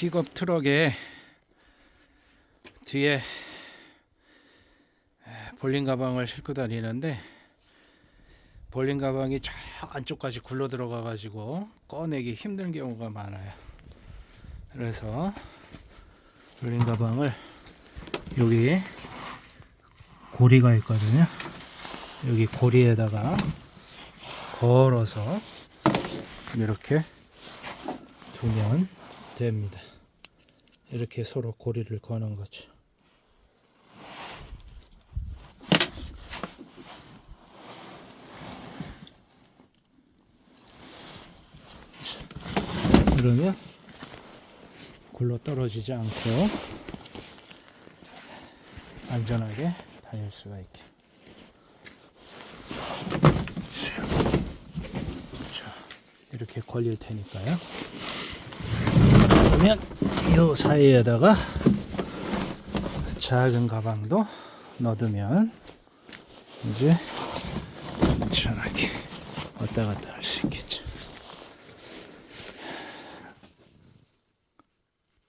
픽업 트럭에 뒤에 볼링 가방을 싣고 다니는데 볼링 가방이 저 안쪽까지 굴러 들어가 가지고 꺼내기 힘든 경우가 많아요. 그래서 볼링 가방을 여기 고리가 있거든요. 여기 고리에다가 걸어서 이렇게 두면 됩니다. 이렇게 서로 고리를 거는 거죠. 그러면 굴러 떨어지지 않고 안전하게 다닐 수가 있게. 자, 이렇게 걸릴 테니까요. 그러면 이 사이에다가 작은 가방도 넣으면 이제 안전하게 왔다 갔다.